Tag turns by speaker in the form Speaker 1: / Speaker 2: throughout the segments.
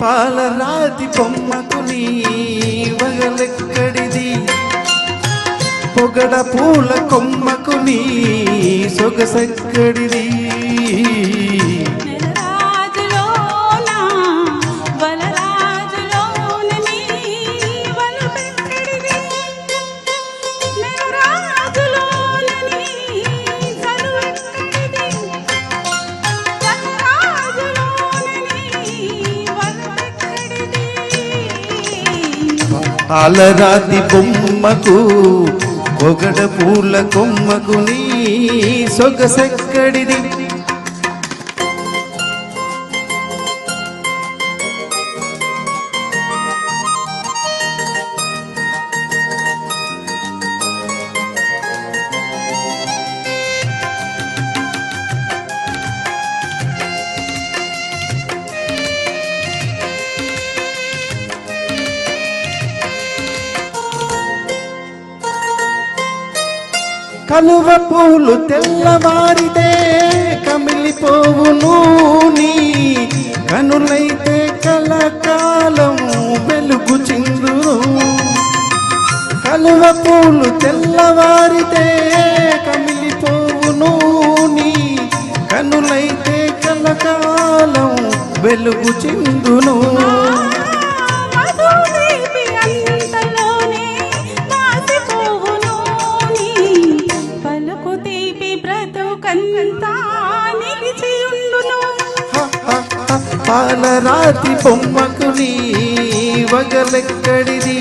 Speaker 1: పాలరాతి బొమ్మకు నీ వగలెక్కడిది? పొగడ పూల కొమ్మకు నీ సొగసక్కడిది? పాలరాతి బొమ్మకు పొగడ పూల కొమ్మకు నీ సొగసెక్కడిది? కలువ పూలు తెల్లవారితే కమిలిపోవును నీ. కనులైతే కలకాలం వెలుగు చిందు కలువ పూలు తెల్లవారితే కమిలిపోవును నీ. కనులైతే కలకాలం వెలుగు చిందును.
Speaker 2: బ్రతుకంతా నిలిచి ఉండును
Speaker 1: పాలరాతి బొమ్మకు నీ వగలెక్కడిది?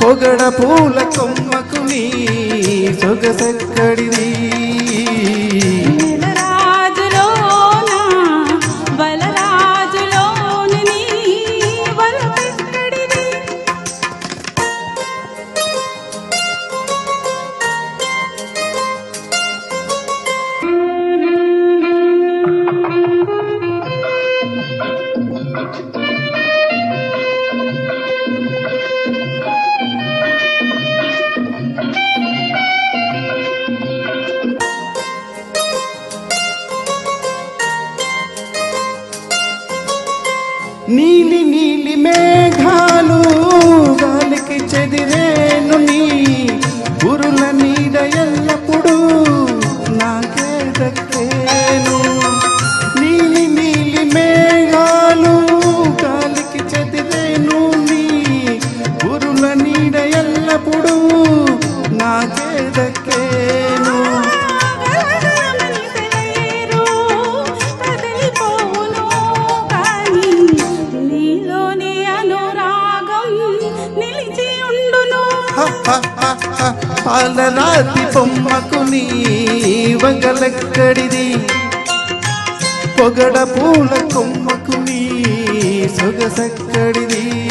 Speaker 1: పొగడ పూల కొమ్మకు నీ సొగసెక్కడిది? నీలి నీలి మేఘాలు గాలికి చెదిరేను నీ గురుల నీడ పాలరాతి బొమ్మకు నీ వగలెక్కడిది? పొగడ పూల కొమ్మకు నీ సొగసక్కడిది?